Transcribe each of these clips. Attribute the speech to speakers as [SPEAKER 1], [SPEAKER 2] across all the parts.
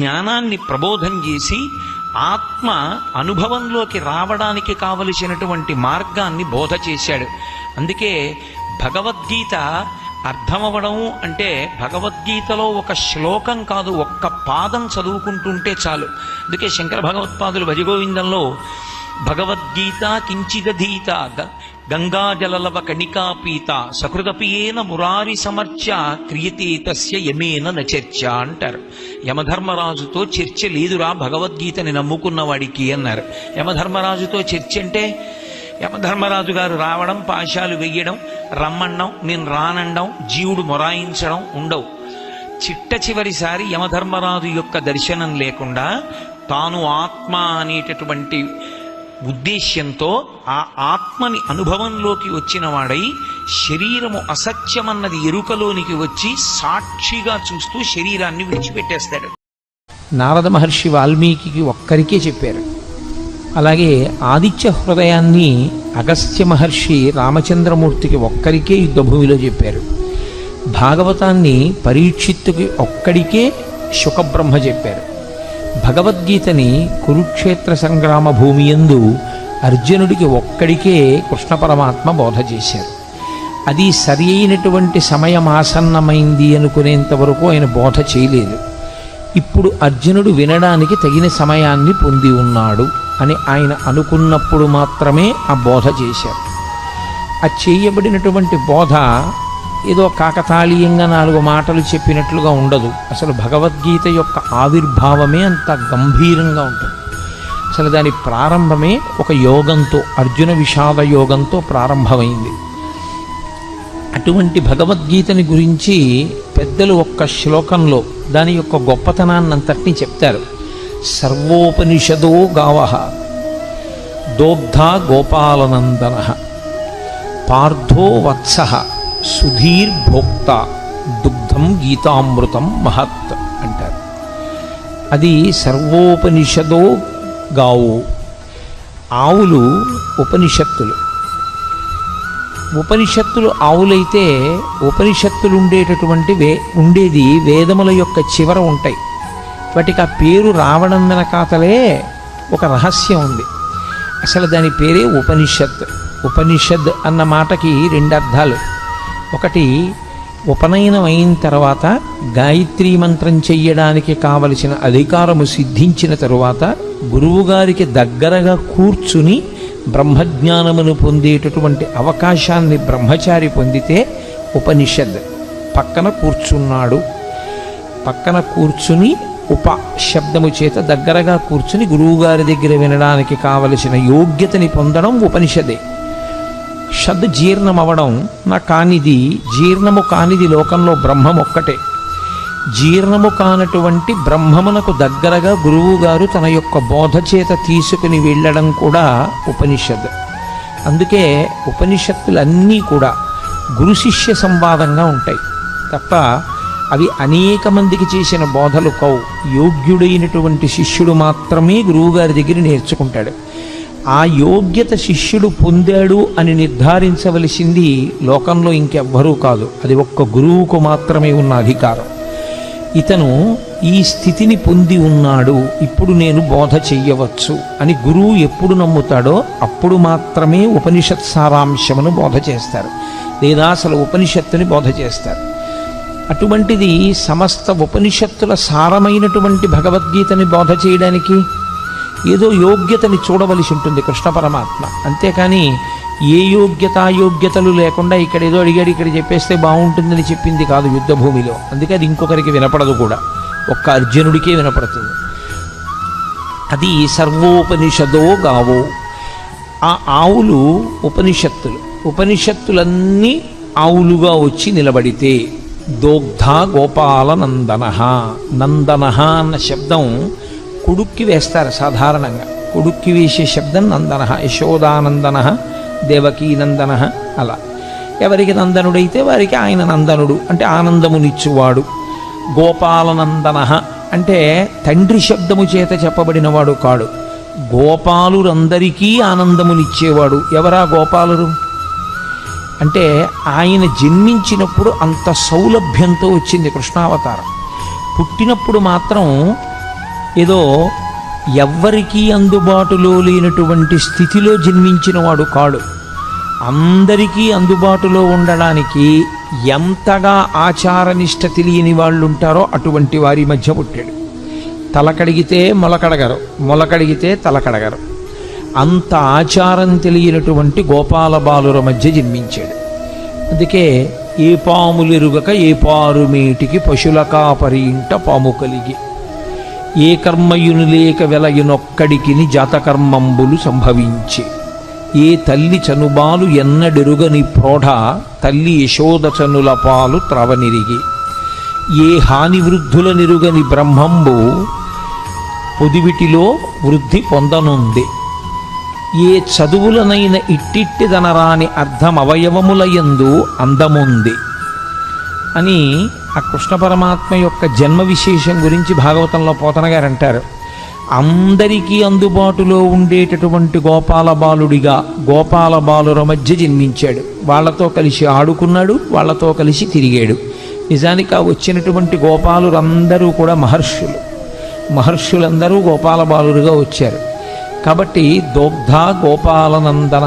[SPEAKER 1] జ్ఞానాన్ని ప్రబోధం చేసి ఆత్మ అనుభవంలోకి రావడానికి కావలసినటువంటి మార్గాన్ని బోధ చేశాడు అందుకే భగవద్గీత అర్థమవడం అంటే భగవద్గీతలో ఒక శ్లోకం కాదు ఒక్క పాదం చదువుకుంటుంటే చాలు అందుకే శంకర భగవత్పాదులు భజగోవిందంలో భగవద్గీత కించిదధీత గంగాజలలవ కణికాపీత సకృతపియేన మురారి సమర్చ క్రియతే తస్య యమేన నచర్చ అంటారు యమధర్మరాజుతో చర్చ లేదురా భగవద్గీతని నమ్ముకున్న వాడికి అన్నారు యమధర్మరాజుతో చర్చ అంటే యమధర్మరాజు గారు రావడం పాశాలు వెయ్యడం రమ్మండం నేను రానండం జీవుడు మొరాయించడం ఉండవు చిట్ట చివరిసారి యమధర్మరాజు యొక్క దర్శనం లేకుండా తాను ఆత్మ అనేటటువంటి ఉద్దేశ్యంతో ఆ ఆత్మని అనుభవంలోకి వచ్చిన వాడై శరీరము అసత్యమన్నది ఎరుకలోనికి వచ్చి సాక్షిగా చూస్తూ శరీరాన్ని విడిచిపెట్టేస్తాడు నారద మహర్షి వాల్మీకి ఒక్కరికే చెప్పారు అలాగే ఆదిత్య హృదయాన్ని అగస్త్య మహర్షి రామచంద్రమూర్తికి ఒక్కరికే యుద్ధభూమిలో చెప్పారు భాగవతాన్ని పరీక్షిత్తుకి ఒక్కడికే శుకబ్రహ్మ చెప్పారు భగవద్గీతని కురుక్షేత్ర సంగ్రామ భూమి ఎందు అర్జునుడికి ఒక్కడికే కృష్ణ పరమాత్మ బోధ చేశారు అది సరి అయినటువంటి సమయం ఆసన్నమైంది అనుకునేంత వరకు ఆయన బోధ చేయలేదు ఇప్పుడు అర్జునుడు వినడానికి తగిన సమయాన్ని పొంది ఉన్నాడు అని ఆయన అనుకున్నప్పుడు మాత్రమే ఆ బోధ చేశారు ఆ చేయబడినటువంటి బోధ ఏదో కాకతాళీయంగా నాలుగు మాటలు చెప్పినట్లుగా ఉండదు అసలు భగవద్గీత యొక్క ఆవిర్భావమే అంత గంభీరంగా ఉంటుంది అసలు దాని ప్రారంభమే ఒక యోగంతో అర్జున విషాద యోగంతో ప్రారంభమైంది అటువంటి భగవద్గీతని గురించి పెద్దలు ఒక్క శ్లోకంలో దాని యొక్క అంతటినీ చెప్తారు సర్వోపనిషదో గావ దోగ్ధ గోపాలనందన పార్థో వత్స సుధీర్ భోక్త దుగ్ధం గీతామృతం మహత్ అంటారు అది సర్వోపనిషదో గావు ఆవులు ఉపనిషత్తులు ఉపనిషత్తులు ఆవులైతే ఉపనిషత్తులు ఉండేటటువంటి వే ఉండేది వేదముల యొక్క చివర ఉంటాయి వాటికి ఆ పేరు రావణందన వెనకాతలే ఒక రహస్యం ఉంది అసలు దాని పేరే ఉపనిషత్ ఉపనిషద్ అన్న మాటకి రెండు అర్థాలు ఒకటి ఉపనయనం అయిన తర్వాత గాయత్రీ మంత్రం చెయ్యడానికి కావలసిన అధికారము సిద్ధించిన తరువాత గురువుగారికి దగ్గరగా కూర్చుని బ్రహ్మజ్ఞానమును పొందేటటువంటి అవకాశాన్ని బ్రహ్మచారి పొందితే ఉపనిషద్ పక్కన కూర్చున్నాడు పక్కన కూర్చుని ఉప శబ్దము చేత దగ్గరగా కూర్చుని గురువుగారి దగ్గర వినడానికి కావలసిన యోగ్యతని పొందడం ఉపనిషదే షద్ జీర్ణమవడం నా కానిది జీర్ణము కానిది లోకంలో బ్రహ్మం ఒక్కటే జీర్ణము కానటువంటి బ్రహ్మమునకు దగ్గరగా గురువుగారు తన యొక్క బోధ చేత తీసుకుని వెళ్ళడం కూడా ఉపనిషత్ అందుకే ఉపనిషత్తులన్నీ కూడా గురు శిష్య సంవాదంగా ఉంటాయి తప్ప అవి అనేక మందికి చేసిన బోధలు కౌ యోగ్యుడైనటువంటి శిష్యుడు మాత్రమే గురువుగారి దగ్గర నేర్చుకుంటాడు ఆ యోగ్యత శిష్యుడు పొందాడు అని నిర్ధారించవలసింది లోకంలో ఇంకెవ్వరూ కాదు అది ఒక్క గురువుకు మాత్రమే ఉన్న అధికారం ఇతను ఈ స్థితిని పొంది ఉన్నాడు ఇప్పుడు నేను బోధ చెయ్యవచ్చు అని గురువు ఎప్పుడు నమ్ముతాడో అప్పుడు మాత్రమే ఉపనిషత్ సారాంశమును బోధ చేస్తారు లేదా అసలు ఉపనిషత్తుని బోధ చేస్తారు అటువంటిది సమస్త ఉపనిషత్తుల సారమైనటువంటి భగవద్గీతని బోధ చేయడానికి ఏదో యోగ్యతని చూడవలసి ఉంటుంది కృష్ణ పరమాత్మ అంతేకాని ఏ యోగ్యత యోగ్యతలు లేకుండా ఇక్కడ ఏదో అడిగాడు ఇక్కడ చెప్పేస్తే బాగుంటుందని చెప్పింది కాదు యుద్ధభూమిలో అందుకే అది ఇంకొకరికి వినపడదు కూడా ఒక్క అర్జునుడికే వినపడుతుంది అది సర్వోపనిషదో గావో ఆ ఆవులు ఉపనిషత్తులు ఉపనిషత్తులన్నీ ఆవులుగా వచ్చి నిలబడితే దోగ్ధ గోపాల నందన నందన అన్న శబ్దం కొడుక్కి వేస్తారు సాధారణంగా కొడుక్కి వేసే శబ్దం నందన యశోదానందన దేవకీనందన అలా ఎవరికి నందనుడైతే వారికి ఆయన నందనుడు అంటే ఆనందమునిచ్చువాడు గోపాలనందన అంటే తండ్రి శబ్దము చేత చెప్పబడినవాడు కాడు గోపాలురందరికీ ఆనందమునిచ్చేవాడు ఎవరా గోపాలురు అంటే ఆయన జన్మించినప్పుడు అంత సౌలభ్యంతో వచ్చింది కృష్ణావతారం పుట్టినప్పుడు మాత్రం ఏదో ఎవ్వరికీ అందుబాటులో లేనటువంటి స్థితిలో జన్మించినవాడు కాడు అందరికీ అందుబాటులో ఉండడానికి ఎంతగా ఆచారనిష్ట తెలియని వాళ్ళు ఉంటారో అటువంటి వారి మధ్య పుట్టాడు తలకడిగితే మొలకడగరు మొలకడిగితే తలకడగరు అంత ఆచారం తెలియనటువంటి గోపాల బాలుర మధ్య జన్మించాడు అందుకే ఏ ఎరుగక ఏ పారుమేటికి పశుల కాపరి ఇంట పాము కలిగి ఏ లేక వెలయునొక్కడికి జాతకర్మంబులు సంభవించే ఏ తల్లి చనుబాలు ఎన్నడెరుగని ప్రోఢ తల్లి యశోద చనుల పాలు త్రవనిరిగి ఏ హాని వృద్ధుల నిరుగని బ్రహ్మంబు పొదివిటిలో వృద్ధి పొందనుంది ఏ చదువులనైన ఇట్టిట్టిదనరాని అర్థం అవయవములయందు అందముంది అని ఆ కృష్ణ పరమాత్మ యొక్క జన్మ విశేషం గురించి భాగవతంలో పోతన గారు అంటారు అందరికీ అందుబాటులో ఉండేటటువంటి గోపాల బాలుడిగా గోపాల బాలుర మధ్య జన్మించాడు వాళ్ళతో కలిసి ఆడుకున్నాడు వాళ్ళతో కలిసి తిరిగాడు నిజానికి ఆ వచ్చినటువంటి గోపాలురందరూ కూడా మహర్షులు మహర్షులందరూ గోపాల బాలురుగా వచ్చారు కాబట్టి దోగ్ధ గోపాలనందన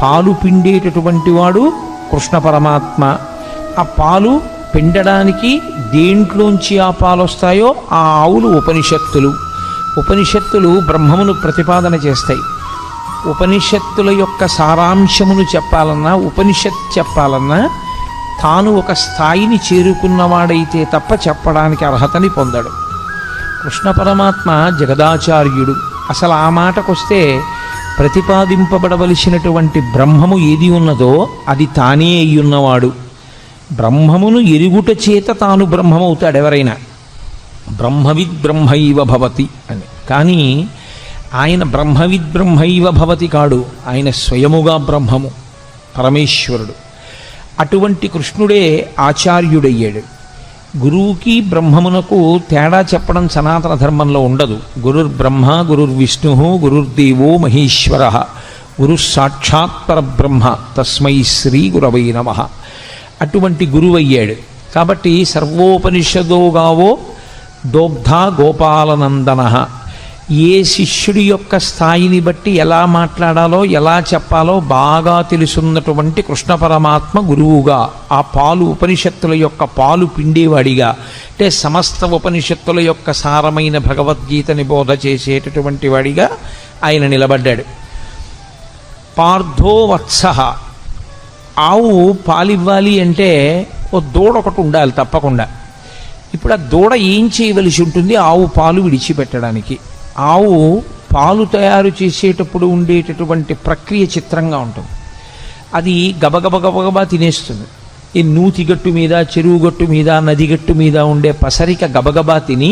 [SPEAKER 1] పాలు పిండేటటువంటి వాడు కృష్ణ పరమాత్మ ఆ పాలు పిండడానికి దేంట్లోంచి ఆ పాలు వస్తాయో ఆ ఆవులు ఉపనిషత్తులు ఉపనిషత్తులు బ్రహ్మమును ప్రతిపాదన చేస్తాయి ఉపనిషత్తుల యొక్క సారాంశమును చెప్పాలన్నా ఉపనిషత్ చెప్పాలన్నా తాను ఒక స్థాయిని చేరుకున్నవాడైతే తప్ప చెప్పడానికి అర్హతని పొందడు కృష్ణ పరమాత్మ జగదాచార్యుడు అసలు ఆ మాటకొస్తే ప్రతిపాదింపబడవలసినటువంటి బ్రహ్మము ఏది ఉన్నదో అది తానే అయ్యున్నవాడు బ్రహ్మమును ఎరుగుట చేత తాను బ్రహ్మమవుతాడు ఎవరైనా బ్రహ్మవిద్ బ్రహ్మైవ భవతి అని కానీ ఆయన బ్రహ్మవిద్ బ్రహ్మైవ భవతి కాడు ఆయన స్వయముగా బ్రహ్మము పరమేశ్వరుడు అటువంటి కృష్ణుడే ఆచార్యుడయ్యాడు గురువుకి బ్రహ్మమునకు తేడా చెప్పడం సనాతన ధర్మంలో ఉండదు గురుర్ బ్రహ్మ గురుర్ విష్ణు గురుర్దేవో మహేశ్వర గురు సాక్షాత్ బ్రహ్మ తస్మై శ్రీ గురవై నమ అటువంటి గురువయ్యాడు కాబట్టి సర్వోపనిషదోగావో దోగ్ధ గోపాలనందన ఏ శిష్యుడి యొక్క స్థాయిని బట్టి ఎలా మాట్లాడాలో ఎలా చెప్పాలో బాగా తెలుసున్నటువంటి కృష్ణ పరమాత్మ గురువుగా ఆ పాలు ఉపనిషత్తుల యొక్క పాలు పిండేవాడిగా అంటే సమస్త ఉపనిషత్తుల యొక్క సారమైన భగవద్గీతని బోధ చేసేటటువంటి వాడిగా ఆయన నిలబడ్డాడు పార్థో ఆవు పాలివ్వాలి అంటే ఓ దూడ ఒకటి ఉండాలి తప్పకుండా ఇప్పుడు ఆ దూడ ఏం చేయవలసి ఉంటుంది ఆవు పాలు విడిచిపెట్టడానికి ఆవు పాలు తయారు చేసేటప్పుడు ఉండేటటువంటి ప్రక్రియ చిత్రంగా ఉంటుంది అది గబగబగబగబా తినేస్తుంది ఈ నూతిగట్టు మీద చెరువు గట్టు మీద నదిగట్టు మీద ఉండే పసరిక గబగబా తిని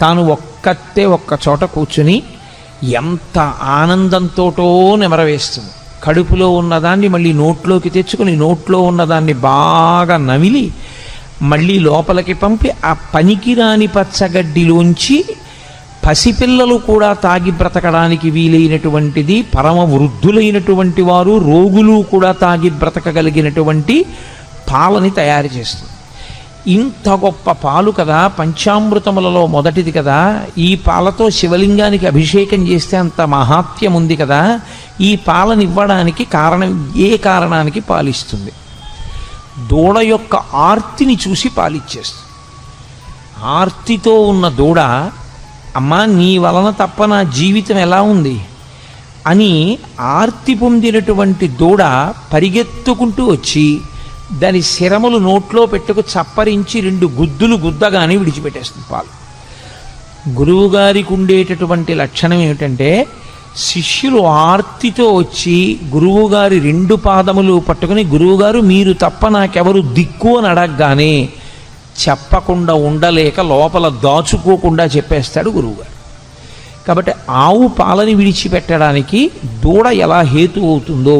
[SPEAKER 1] తాను ఒక్కతే ఒక్క చోట కూర్చుని ఎంత ఆనందంతోటో నెమరవేస్తుంది కడుపులో ఉన్నదాన్ని మళ్ళీ నోట్లోకి తెచ్చుకుని నోట్లో ఉన్నదాన్ని బాగా నమిలి మళ్ళీ లోపలికి పంపి ఆ పనికిరాని పచ్చగడ్డిలోంచి పసిపిల్లలు కూడా తాగి బ్రతకడానికి వీలైనటువంటిది పరమ వృద్ధులైనటువంటి వారు రోగులు కూడా తాగి బ్రతకగలిగినటువంటి పాలని తయారు చేస్తుంది ఇంత గొప్ప పాలు కదా పంచామృతములలో మొదటిది కదా ఈ పాలతో శివలింగానికి అభిషేకం చేస్తే అంత మహాత్యం ఉంది కదా ఈ పాలను ఇవ్వడానికి కారణం ఏ కారణానికి పాలిస్తుంది దూడ యొక్క ఆర్తిని చూసి పాలిచ్చేస్తుంది ఆర్తితో ఉన్న దూడ అమ్మా నీ వలన తప్ప నా జీవితం ఎలా ఉంది అని ఆర్తి పొందినటువంటి దూడ పరిగెత్తుకుంటూ వచ్చి దాని శిరములు నోట్లో పెట్టుకు చప్పరించి రెండు గుద్దులు గుద్దగానే విడిచిపెట్టేస్తుంది పాలు గురువుగారికి ఉండేటటువంటి లక్షణం ఏమిటంటే శిష్యులు ఆర్తితో వచ్చి గురువుగారి రెండు పాదములు పట్టుకుని గురువుగారు మీరు తప్ప నాకెవరు దిక్కు అని అడగగానే చెప్పకుండా ఉండలేక లోపల దాచుకోకుండా చెప్పేస్తాడు గురువుగారు కాబట్టి ఆవు పాలని విడిచిపెట్టడానికి దూడ ఎలా హేతు అవుతుందో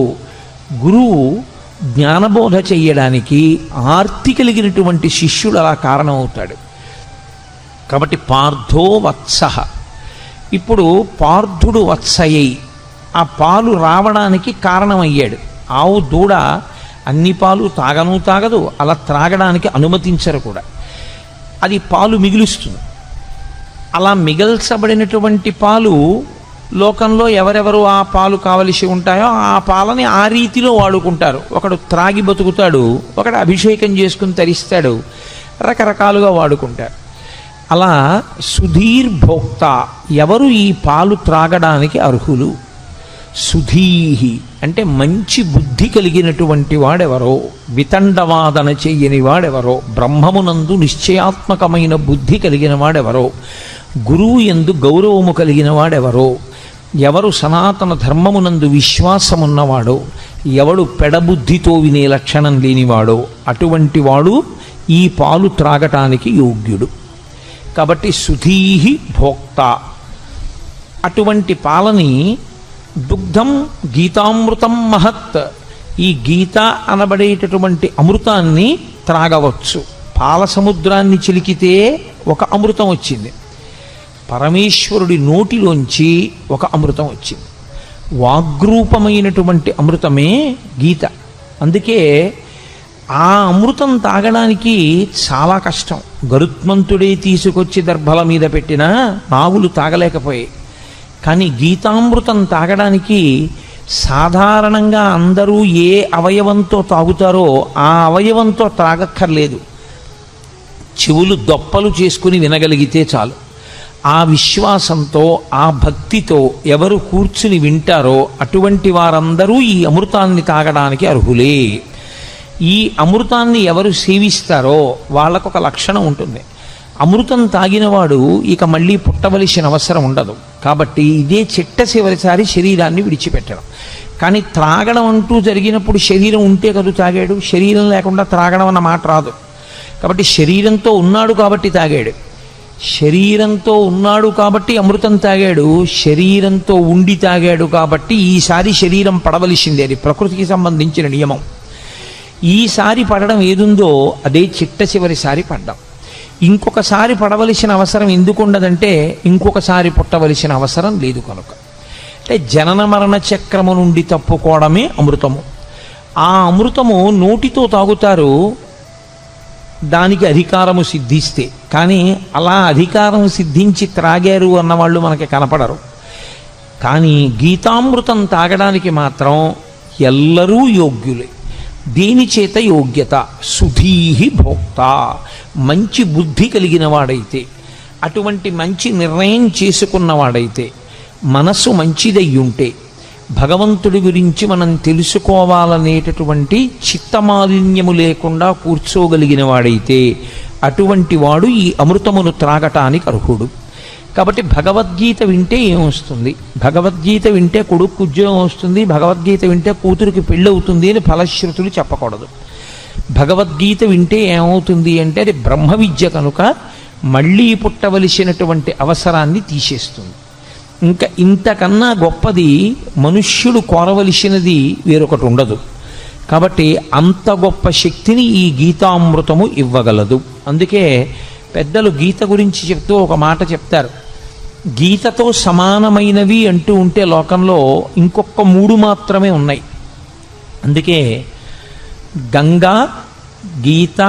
[SPEAKER 1] గురువు జ్ఞానబోధ చేయడానికి ఆర్తి కలిగినటువంటి శిష్యుడు అలా కారణమవుతాడు కాబట్టి పార్థో వత్స ఇప్పుడు పార్థుడు వత్సయ్యి ఆ పాలు రావడానికి కారణమయ్యాడు ఆవు దూడ అన్ని పాలు తాగను తాగదు అలా త్రాగడానికి అనుమతించరు కూడా అది పాలు మిగులుస్తుంది అలా మిగల్చబడినటువంటి పాలు లోకంలో ఎవరెవరు ఆ పాలు కావలసి ఉంటాయో ఆ పాలని ఆ రీతిలో వాడుకుంటారు ఒకడు త్రాగి బతుకుతాడు ఒకడు అభిషేకం చేసుకుని తరిస్తాడు రకరకాలుగా వాడుకుంటారు అలా సుధీర్ భోక్త ఎవరు ఈ పాలు త్రాగడానికి అర్హులు సుధీహి అంటే మంచి బుద్ధి కలిగినటువంటి వాడెవరో వితండవాదన చెయ్యని వాడెవరో బ్రహ్మమునందు నిశ్చయాత్మకమైన బుద్ధి కలిగిన వాడెవరో గురువు ఎందు గౌరవము కలిగిన వాడెవరో ఎవరు సనాతన ధర్మమునందు విశ్వాసమున్నవాడో ఎవడు పెడబుద్ధితో వినే లక్షణం లేనివాడో అటువంటి వాడు ఈ పాలు త్రాగటానికి యోగ్యుడు కాబట్టి సుధీహి భోక్త అటువంటి పాలని దుగ్ధం గీతామృతం మహత్ ఈ గీత అనబడేటటువంటి అమృతాన్ని త్రాగవచ్చు పాల సముద్రాన్ని చిలికితే ఒక అమృతం వచ్చింది పరమేశ్వరుడి నోటిలోంచి ఒక అమృతం వచ్చింది వాగ్రూపమైనటువంటి అమృతమే గీత అందుకే ఆ అమృతం తాగడానికి చాలా కష్టం గరుత్మంతుడే తీసుకొచ్చి దర్భల మీద పెట్టిన నావులు తాగలేకపోయాయి కానీ గీతామృతం తాగడానికి సాధారణంగా అందరూ ఏ అవయవంతో తాగుతారో ఆ అవయవంతో తాగక్కర్లేదు చెవులు దొప్పలు చేసుకుని వినగలిగితే చాలు ఆ విశ్వాసంతో ఆ భక్తితో ఎవరు కూర్చుని వింటారో అటువంటి వారందరూ ఈ అమృతాన్ని తాగడానికి అర్హులే ఈ అమృతాన్ని ఎవరు సేవిస్తారో వాళ్ళకు ఒక లక్షణం ఉంటుంది అమృతం తాగినవాడు ఇక మళ్ళీ పుట్టవలసిన అవసరం ఉండదు కాబట్టి ఇదే చిట్ట చివరిసారి శరీరాన్ని విడిచిపెట్టడం కానీ త్రాగడం అంటూ జరిగినప్పుడు శరీరం ఉంటే కదా తాగాడు శరీరం లేకుండా త్రాగడం అన్న మాట రాదు కాబట్టి శరీరంతో ఉన్నాడు కాబట్టి తాగాడు శరీరంతో ఉన్నాడు కాబట్టి అమృతం తాగాడు శరీరంతో ఉండి తాగాడు కాబట్టి ఈసారి శరీరం పడవలసిందే అది ప్రకృతికి సంబంధించిన నియమం ఈసారి పడడం ఏదుందో అదే చిట్ట చివరిసారి పడ్డం ఇంకొకసారి పడవలసిన అవసరం ఎందుకుండదంటే ఇంకొకసారి పుట్టవలసిన అవసరం లేదు కనుక అంటే జనన మరణ చక్రము నుండి తప్పుకోవడమే అమృతము ఆ అమృతము నోటితో తాగుతారు దానికి అధికారము సిద్ధిస్తే కానీ అలా అధికారం సిద్ధించి త్రాగారు అన్నవాళ్ళు మనకి కనపడరు కానీ గీతామృతం తాగడానికి మాత్రం ఎల్లరూ యోగ్యులే దేనిచేత చేత యోగ్యత సుధీహి భోక్త మంచి బుద్ధి కలిగిన వాడైతే అటువంటి మంచి నిర్ణయం చేసుకున్నవాడైతే మనస్సు మంచిదయ్యుంటే భగవంతుడి గురించి మనం తెలుసుకోవాలనేటటువంటి చిత్తమాలిన్యము లేకుండా కూర్చోగలిగిన వాడైతే అటువంటి వాడు ఈ అమృతమును త్రాగటానికి అర్హుడు కాబట్టి భగవద్గీత వింటే ఏమొస్తుంది భగవద్గీత వింటే కొడుకు ఉద్యోగం వస్తుంది భగవద్గీత వింటే కూతురికి పెళ్ళి అవుతుంది అని ఫలశ్రుతులు చెప్పకూడదు భగవద్గీత వింటే ఏమవుతుంది అంటే అది బ్రహ్మ విద్య కనుక మళ్ళీ పుట్టవలసినటువంటి అవసరాన్ని తీసేస్తుంది ఇంకా ఇంతకన్నా గొప్పది మనుష్యుడు కోరవలసినది వేరొకటి ఉండదు కాబట్టి అంత గొప్ప శక్తిని ఈ గీతామృతము ఇవ్వగలదు అందుకే పెద్దలు గీత గురించి చెప్తూ ఒక మాట చెప్తారు గీతతో సమానమైనవి అంటూ ఉంటే లోకంలో ఇంకొక మూడు మాత్రమే ఉన్నాయి అందుకే గంగా గీత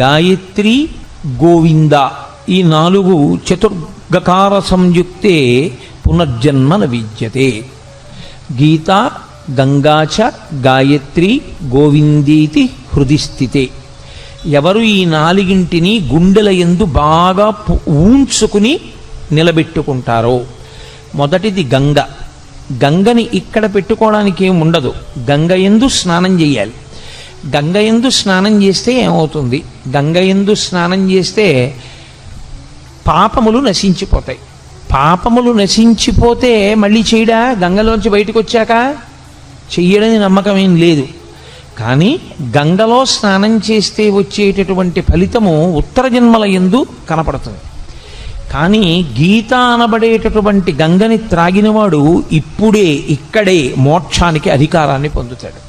[SPEAKER 1] గాయత్రి గోవింద ఈ నాలుగు చతుర్ గకార సంయుక్తే పునర్జన్మన విద్యతే గీత గంగాచ గాయత్రి గోవిందీతి హృదిస్థితే ఎవరు ఈ నాలుగింటిని గుండెల ఎందు బాగా ఊంచుకుని నిలబెట్టుకుంటారో మొదటిది గంగ గంగని ఇక్కడ పెట్టుకోవడానికి ఏమి ఉండదు గంగ ఎందు స్నానం చేయాలి గంగ ఎందు స్నానం చేస్తే ఏమవుతుంది గంగ ఎందు స్నానం చేస్తే పాపములు నశించిపోతాయి పాపములు నశించిపోతే మళ్ళీ చేయడా గంగలోంచి బయటకు వచ్చాక చెయ్యడని నమ్మకం ఏం లేదు కానీ గంగలో స్నానం చేస్తే వచ్చేటటువంటి ఫలితము ఉత్తర జన్మల ఎందు కనపడుతుంది కానీ గీత అనబడేటటువంటి గంగని త్రాగినవాడు ఇప్పుడే ఇక్కడే మోక్షానికి అధికారాన్ని పొందుతాడు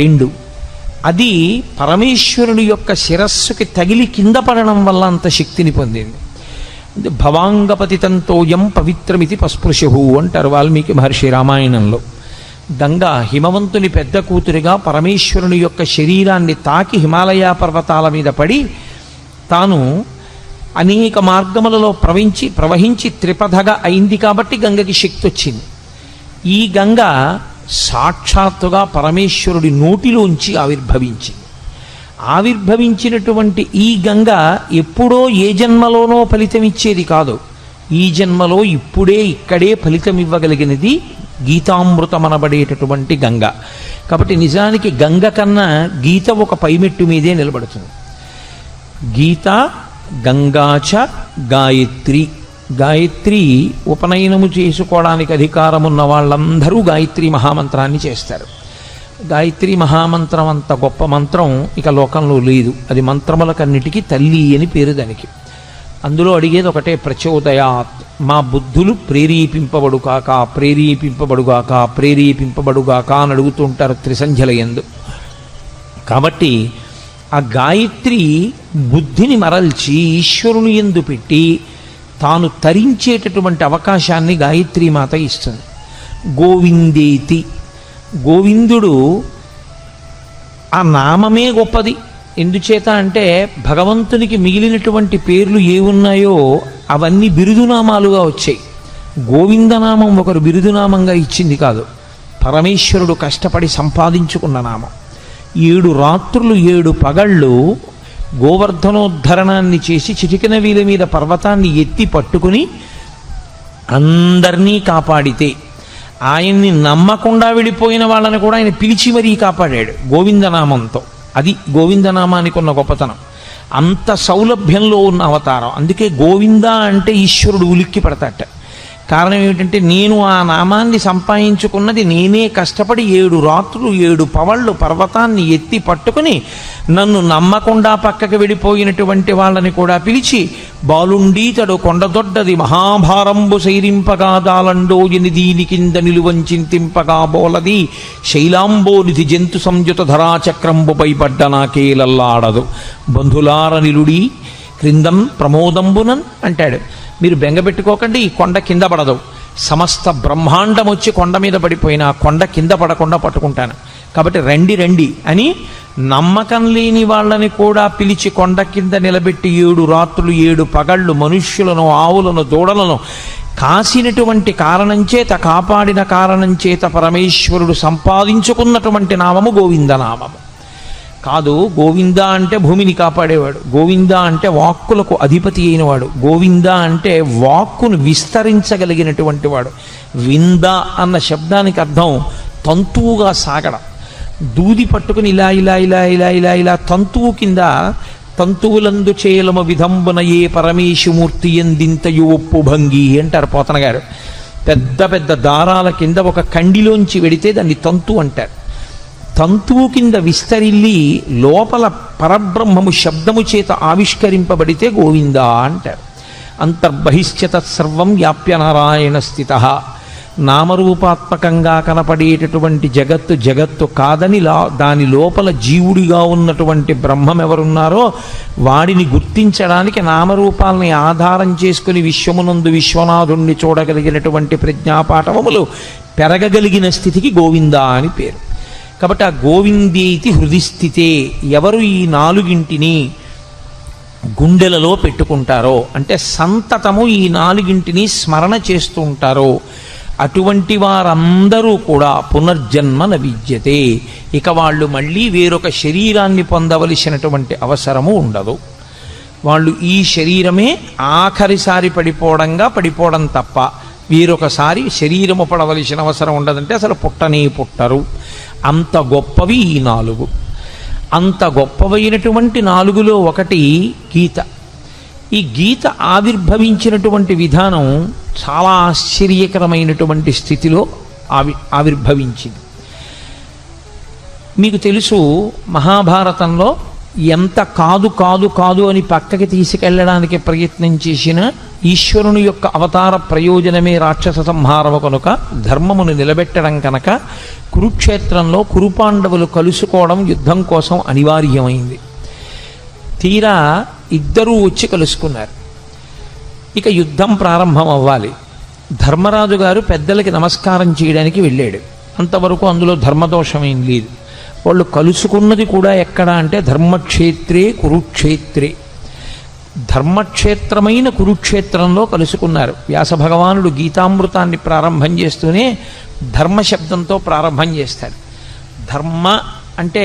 [SPEAKER 1] రెండు అది పరమేశ్వరుని యొక్క శిరస్సుకి తగిలి కింద పడడం వల్ల అంత శక్తిని పొందింది భవాంగపతితంతోయం పవిత్రమితి పస్పృశు అంటారు వాల్మీకి మహర్షి రామాయణంలో గంగా హిమవంతుని పెద్ద కూతురిగా పరమేశ్వరుని యొక్క శరీరాన్ని తాకి హిమాలయ పర్వతాల మీద పడి తాను అనేక మార్గములలో ప్రవహించి ప్రవహించి త్రిపథగా అయింది కాబట్టి గంగకి శక్తి వచ్చింది ఈ గంగ సాక్షాత్తుగా పరమేశ్వరుడి నోటిలోంచి ఆవిర్భవించింది ఆవిర్భవించినటువంటి ఈ గంగ ఎప్పుడో ఏ జన్మలోనో ఫలితమిచ్చేది కాదు ఈ జన్మలో ఇప్పుడే ఇక్కడే ఫలితమివ్వగలిగినది గీతామృతమనబడేటటువంటి గంగ కాబట్టి నిజానికి గంగ కన్నా గీత ఒక పైమెట్టు మీదే నిలబడుతుంది గీత గంగాచ గాయత్రి గాయత్రి ఉపనయనము చేసుకోవడానికి అధికారం ఉన్న వాళ్ళందరూ గాయత్రి మహామంత్రాన్ని చేస్తారు గాయత్రి మహామంత్రం అంత గొప్ప మంత్రం ఇక లోకంలో లేదు అది మంత్రములకన్నిటికీ తల్లి అని పేరు దానికి అందులో అడిగేది ఒకటే ప్రచోదయాత్ మా బుద్ధులు ప్రేరేపింపబడుగాక ప్రేరేపింపబడుగాక ప్రేరేపింపబడుగాక అని అడుగుతుంటారు త్రిసంధ్యల ఎందు కాబట్టి ఆ గాయత్రి బుద్ధిని మరల్చి ఈశ్వరుని ఎందు పెట్టి తాను తరించేటటువంటి అవకాశాన్ని గాయత్రి మాత ఇస్తుంది గోవిందేతి గోవిందుడు ఆ నామమే గొప్పది ఎందుచేత అంటే భగవంతునికి మిగిలినటువంటి పేర్లు ఏ ఉన్నాయో అవన్నీ బిరుదునామాలుగా వచ్చాయి గోవిందనామం ఒకరు బిరుదునామంగా ఇచ్చింది కాదు పరమేశ్వరుడు కష్టపడి సంపాదించుకున్న నామం ఏడు రాత్రులు ఏడు పగళ్ళు గోవర్ధనోద్ధరణాన్ని చేసి చిటికిన వీల మీద పర్వతాన్ని ఎత్తి పట్టుకుని అందరినీ కాపాడితే ఆయన్ని నమ్మకుండా విడిపోయిన వాళ్ళని కూడా ఆయన పిలిచి మరీ కాపాడాడు గోవిందనామంతో అది గోవిందనామానికి ఉన్న గొప్పతనం అంత సౌలభ్యంలో ఉన్న అవతారం అందుకే గోవింద అంటే ఈశ్వరుడు ఉలిక్కి పడతాట కారణం ఏమిటంటే నేను ఆ నామాన్ని సంపాదించుకున్నది నేనే కష్టపడి ఏడు రాత్రులు ఏడు పవళ్ళు పర్వతాన్ని ఎత్తి పట్టుకుని నన్ను నమ్మకుండా పక్కకి వెళ్ళిపోయినటువంటి వాళ్ళని కూడా పిలిచి బాలుండీతడు కొండదొడ్డది మహాభారంబు శైరింపగా దాలండో ఎని దీని కింద నిలువంచింతింపగా బోలది శైలాంబోనిధి జంతు సంయుత ధరాచక్రంబుపై పడ్డ నాకేలల్లాడదు బంధులార క్రిందం ప్రమోదంబునన్ అంటాడు మీరు బెంగపెట్టుకోకండి ఈ కొండ కింద పడదు సమస్త బ్రహ్మాండం వచ్చి కొండ మీద పడిపోయినా కొండ కింద పడకుండా పట్టుకుంటాను కాబట్టి రండి రండి అని నమ్మకం లేని వాళ్ళని కూడా పిలిచి కొండ కింద నిలబెట్టి ఏడు రాత్రులు ఏడు పగళ్ళు మనుష్యులను ఆవులను దూడలను కాసినటువంటి కారణం చేత కాపాడిన కారణం చేత పరమేశ్వరుడు సంపాదించుకున్నటువంటి నామము గోవిందనామము కాదు గోవింద అంటే భూమిని కాపాడేవాడు గోవింద అంటే వాక్కులకు అధిపతి అయినవాడు గోవింద అంటే వాక్కును విస్తరించగలిగినటువంటి వాడు వింద అన్న శబ్దానికి అర్థం తంతువుగా సాగడం దూది పట్టుకుని ఇలా ఇలా ఇలా ఇలా ఇలా ఇలా తంతువు కింద తంతువులందు చేయలము విధంబున ఏ పరమేశుమూర్తి ఎందింతయు ఒప్పు భంగి అంటారు పోతన గారు పెద్ద పెద్ద దారాల కింద ఒక కండిలోంచి వెడితే దాన్ని తంతు అంటారు తంతువు కింద విస్తరిల్లి లోపల పరబ్రహ్మము శబ్దము చేత ఆవిష్కరింపబడితే గోవింద అంటారు అంతర్బహిష్యత సర్వం వ్యాప్య నారాయణ స్థిత నామరూపాత్మకంగా కనపడేటటువంటి జగత్తు జగత్తు కాదని లా దాని లోపల జీవుడిగా ఉన్నటువంటి బ్రహ్మం ఎవరున్నారో వాడిని గుర్తించడానికి నామరూపాలని ఆధారం చేసుకుని విశ్వమునందు విశ్వనాథుణ్ణి చూడగలిగినటువంటి ప్రజ్ఞాపాఠవములు పెరగగలిగిన స్థితికి గోవిందా అని పేరు కాబట్టి ఆ గోవిందేతి హృదిస్థితే ఎవరు ఈ నాలుగింటిని గుండెలలో పెట్టుకుంటారో అంటే సంతతము ఈ నాలుగింటిని స్మరణ చేస్తూ ఉంటారో అటువంటి వారందరూ కూడా పునర్జన్మ విద్యతే ఇక వాళ్ళు మళ్ళీ వేరొక శరీరాన్ని పొందవలసినటువంటి అవసరము ఉండదు వాళ్ళు ఈ శరీరమే ఆఖరిసారి పడిపోవడంగా పడిపోవడం తప్ప వీరొకసారి శరీరము పడవలసిన అవసరం ఉండదంటే అసలు పుట్టనే పుట్టరు అంత గొప్పవి ఈ నాలుగు అంత గొప్పవైనటువంటి నాలుగులో ఒకటి గీత ఈ గీత ఆవిర్భవించినటువంటి విధానం చాలా ఆశ్చర్యకరమైనటువంటి స్థితిలో ఆవి ఆవిర్భవించింది మీకు తెలుసు మహాభారతంలో ఎంత కాదు కాదు కాదు అని పక్కకి తీసుకెళ్లడానికి ప్రయత్నం చేసిన ఈశ్వరుని యొక్క అవతార ప్రయోజనమే రాక్షస సంహారము కనుక ధర్మమును నిలబెట్టడం కనుక కురుక్షేత్రంలో కురుపాండవులు కలుసుకోవడం యుద్ధం కోసం అనివార్యమైంది తీరా ఇద్దరూ వచ్చి కలుసుకున్నారు ఇక యుద్ధం ప్రారంభం అవ్వాలి ధర్మరాజు గారు పెద్దలకి నమస్కారం చేయడానికి వెళ్ళాడు అంతవరకు అందులో ధర్మదోషమేం లేదు వాళ్ళు కలుసుకున్నది కూడా ఎక్కడ అంటే ధర్మక్షేత్రే కురుక్షేత్రే ధర్మక్షేత్రమైన కురుక్షేత్రంలో కలుసుకున్నారు వ్యాస భగవానుడు గీతామృతాన్ని ప్రారంభం చేస్తూనే ధర్మశబ్దంతో ప్రారంభం చేస్తారు ధర్మ అంటే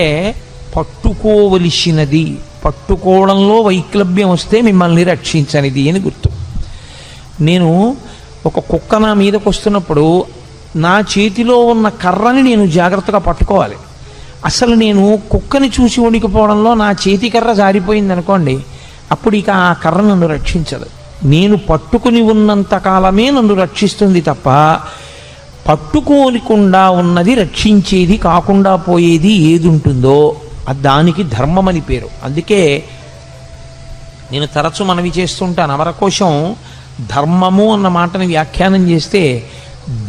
[SPEAKER 1] పట్టుకోవలసినది పట్టుకోవడంలో వైక్లభ్యం వస్తే మిమ్మల్ని రక్షించనిది అని గుర్తు నేను ఒక కుక్క నా మీదకు వస్తున్నప్పుడు నా చేతిలో ఉన్న కర్రని నేను జాగ్రత్తగా పట్టుకోవాలి అసలు నేను కుక్కని చూసి వణికిపోవడంలో నా చేతికర్ర జారిపోయింది అనుకోండి అప్పుడు ఇక ఆ కర్ర నన్ను రక్షించదు నేను పట్టుకుని ఉన్నంత కాలమే నన్ను రక్షిస్తుంది తప్ప పట్టుకోనికుండా ఉన్నది రక్షించేది కాకుండా పోయేది ఏది ఉంటుందో దానికి ధర్మం అని పేరు అందుకే నేను తరచు మనవి చేస్తుంటాను అమరకోశం ధర్మము అన్న మాటని వ్యాఖ్యానం చేస్తే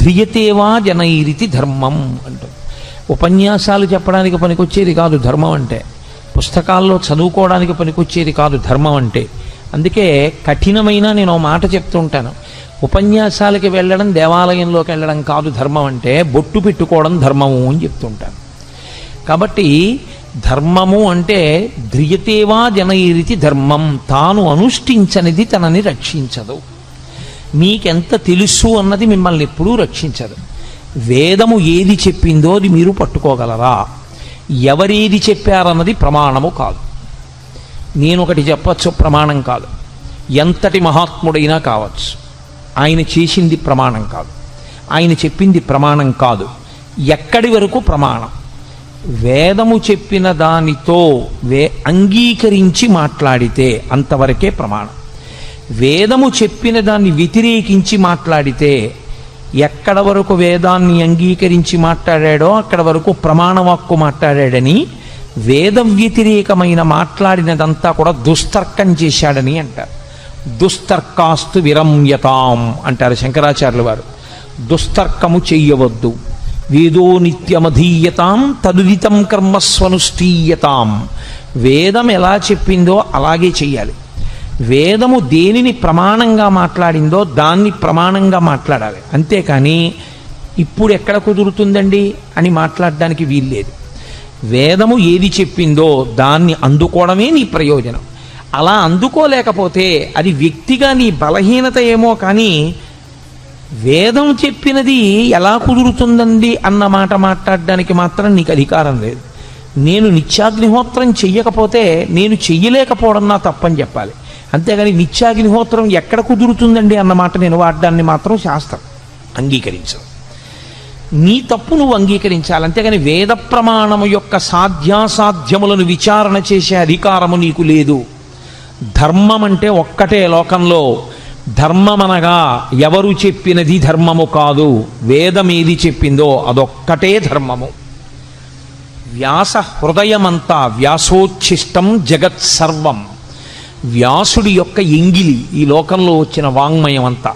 [SPEAKER 1] ద్వియతేవా జనైరితి ధర్మం అంటుంది ఉపన్యాసాలు చెప్పడానికి పనికొచ్చేది కాదు ధర్మం అంటే పుస్తకాల్లో చదువుకోవడానికి పనికొచ్చేది కాదు ధర్మం అంటే అందుకే కఠినమైన నేను మాట చెప్తుంటాను ఉపన్యాసాలకి వెళ్ళడం దేవాలయంలోకి వెళ్ళడం కాదు ధర్మం అంటే బొట్టు పెట్టుకోవడం ధర్మము అని చెప్తుంటాను కాబట్టి ధర్మము అంటే ధ్రియతేవా జనయిరితి ధర్మం తాను అనుష్ఠించనిది తనని రక్షించదు మీకెంత తెలుసు అన్నది మిమ్మల్ని ఎప్పుడూ రక్షించదు వేదము ఏది చెప్పిందో అది మీరు పట్టుకోగలరా ఎవరేది చెప్పారన్నది ప్రమాణము కాదు నేను ఒకటి చెప్పచ్చు ప్రమాణం కాదు ఎంతటి మహాత్ముడైనా కావచ్చు ఆయన చేసింది ప్రమాణం కాదు ఆయన చెప్పింది ప్రమాణం కాదు ఎక్కడి వరకు ప్రమాణం వేదము చెప్పిన దానితో వే అంగీకరించి మాట్లాడితే అంతవరకే ప్రమాణం వేదము చెప్పిన దాన్ని వ్యతిరేకించి మాట్లాడితే ఎక్కడ వరకు వేదాన్ని అంగీకరించి మాట్లాడాడో అక్కడ వరకు ప్రమాణవాక్కు మాట్లాడాడని వేద వ్యతిరేకమైన మాట్లాడినదంతా కూడా దుస్తర్కం చేశాడని అంటారు దుస్తర్కాస్తు విరమ్యతాం అంటారు శంకరాచార్యుల వారు దుస్తర్కము చెయ్యవద్దు వేదో నిత్యమధీయతాం తదుదితం కర్మస్వనుష్ఠీయతాం వేదం ఎలా చెప్పిందో అలాగే చెయ్యాలి వేదము దేనిని ప్రమాణంగా మాట్లాడిందో దాన్ని ప్రమాణంగా మాట్లాడాలి అంతేకాని ఇప్పుడు ఎక్కడ కుదురుతుందండి అని మాట్లాడడానికి వీల్లేదు వేదము ఏది చెప్పిందో దాన్ని అందుకోవడమే నీ ప్రయోజనం అలా అందుకోలేకపోతే అది వ్యక్తిగా నీ బలహీనత ఏమో కానీ వేదం చెప్పినది ఎలా కుదురుతుందండి అన్న మాట మాట్లాడడానికి మాత్రం నీకు అధికారం లేదు నేను నిత్యాగ్నిహోత్రం చెయ్యకపోతే నేను చెయ్యలేకపోవడం నా తప్పని చెప్పాలి అంతేగాని నిత్యాగ్నిహోత్రం ఎక్కడ కుదురుతుందండి అన్నమాట నేను వాడడాన్ని మాత్రం శాస్త్రం అంగీకరించదు నీ తప్పు నువ్వు అంగీకరించాలి అంతేగాని వేద ప్రమాణము యొక్క సాధ్యాసాధ్యములను విచారణ చేసే అధికారము నీకు లేదు ధర్మం అంటే ఒక్కటే లోకంలో ధర్మమనగా ఎవరు చెప్పినది ధర్మము కాదు వేదం ఏది చెప్పిందో అదొక్కటే ధర్మము వ్యాస హృదయమంతా వ్యాసోచ్ఛిష్టం జగత్సర్వం వ్యాసుడి యొక్క ఎంగిలి ఈ లోకంలో వచ్చిన వాంగ్మయం అంతా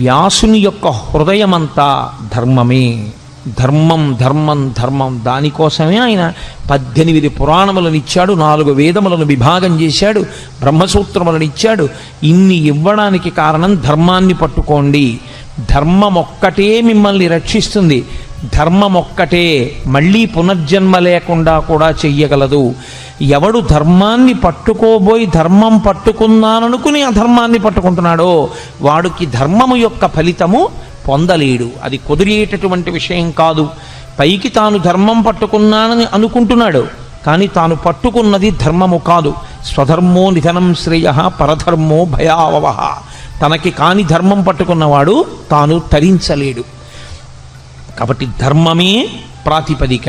[SPEAKER 1] వ్యాసుని యొక్క హృదయమంతా ధర్మమే ధర్మం ధర్మం ధర్మం దానికోసమే ఆయన పద్దెనిమిది పురాణములను ఇచ్చాడు నాలుగు వేదములను విభాగం చేశాడు బ్రహ్మసూత్రములను ఇచ్చాడు ఇన్ని ఇవ్వడానికి కారణం ధర్మాన్ని పట్టుకోండి ధర్మం ఒక్కటే మిమ్మల్ని రక్షిస్తుంది ధర్మం ఒక్కటే మళ్ళీ పునర్జన్మ లేకుండా కూడా చెయ్యగలదు ఎవడు ధర్మాన్ని పట్టుకోబోయి ధర్మం పట్టుకున్నాననుకుని ఆ ధర్మాన్ని పట్టుకుంటున్నాడో వాడికి ధర్మము యొక్క ఫలితము పొందలేడు అది కుదిరేటటువంటి విషయం కాదు పైకి తాను ధర్మం పట్టుకున్నానని అనుకుంటున్నాడు కానీ తాను పట్టుకున్నది ధర్మము కాదు స్వధర్మో నిధనం శ్రేయ పరధర్మో భయావహ తనకి కాని ధర్మం పట్టుకున్నవాడు తాను తరించలేడు కాబట్టి ధర్మమే ప్రాతిపదిక